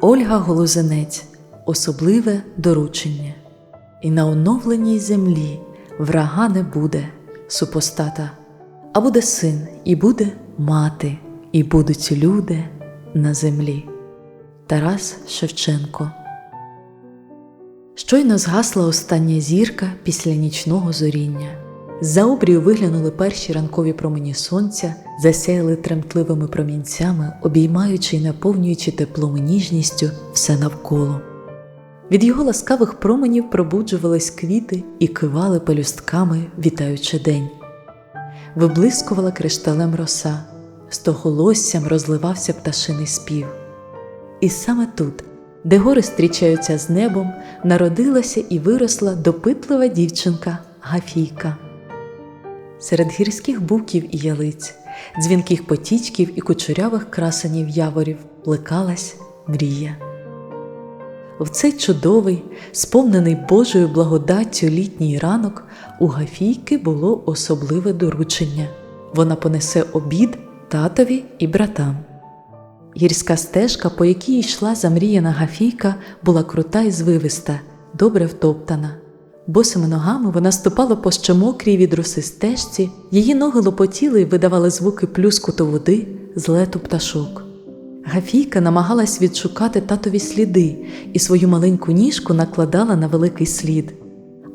Ольга Голузенець Особливе доручення. І на оновленій землі врага не буде супостата, а буде син, і буде мати, і будуть люди на землі. Тарас Шевченко. Щойно згасла остання зірка після нічного зоріння. З-за обрію виглянули перші ранкові промені сонця, засяяли тремтливими промінцями, обіймаючи й наповнюючи теплом і ніжністю все навколо. Від його ласкавих променів пробуджувались квіти і кивали пелюстками, вітаючи день. Виблискувала кришталем роса, стоголоссям розливався пташиний спів. І саме тут, де гори зустрічаються з небом, народилася і виросла допитлива дівчинка Гафійка. Серед гірських буків і ялиць, дзвінких потічків і кучерявих красенів яворів плекалась мрія. В цей чудовий, сповнений Божою благодаттю літній ранок у Гафійки було особливе доручення. Вона понесе обід татові і братам. Гірська стежка, по якій йшла замріяна Гафійка, була крута і звивиста, добре втоптана. Босими ногами вона ступала по ще мокрій від роси стежці, її ноги лопотіли і видавали звуки плюскуту води з лету пташок. Гафійка намагалась відшукати татові сліди і свою маленьку ніжку накладала на великий слід.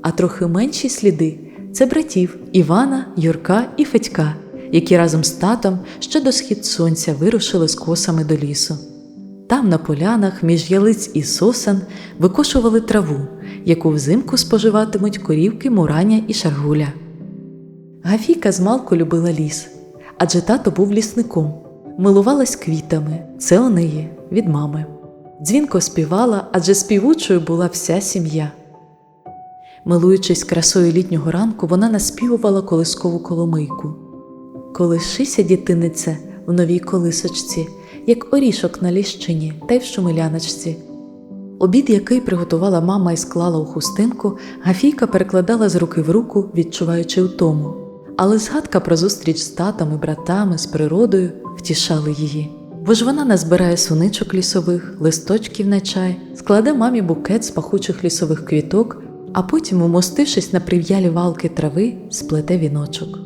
А трохи менші сліди це братів Івана, Юрка і Федька, які разом з татом ще до схід сонця вирушили з косами до лісу. Там, на полянах, між ялиць і сосен, викошували траву, яку взимку споживатимуть корівки Мураня і Шаргуля. Гафійка змалку любила ліс, адже тато був лісником, милувалась квітами, це у неї від мами. Дзвінко співала, адже співучою була вся сім'я. Милуючись красою літнього ранку, вона наспівувала колискову коломийку. Колишися, дітинице, в новій колисочці, як орішок на ліщині та й в шумиляночці. Обід, який приготувала мама і склала у хустинку, Гафійка перекладала з руки в руку, відчуваючи втому. Але згадка про зустріч з татом і братами, з природою втішали її. Бо ж вона назбирає суничок лісових, листочків на чай, складе мамі букет з пахучих лісових квіток, а потім, умостившись на прив'ялі валки трави, сплете віночок.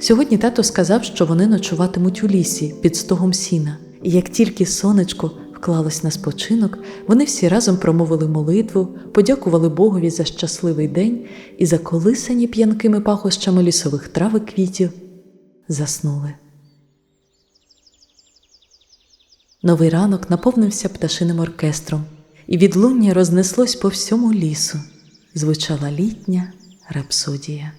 Сьогодні тато сказав, що вони ночуватимуть у лісі під стогом сіна, і як тільки сонечко вклалось на спочинок, вони всі разом промовили молитву, подякували Богові за щасливий день і заколисані п'янкими пахощами лісових трав і квітів, заснули. Новий ранок наповнився пташиним оркестром, і відлуння рознеслось по всьому лісу. Звучала літня рапсодія.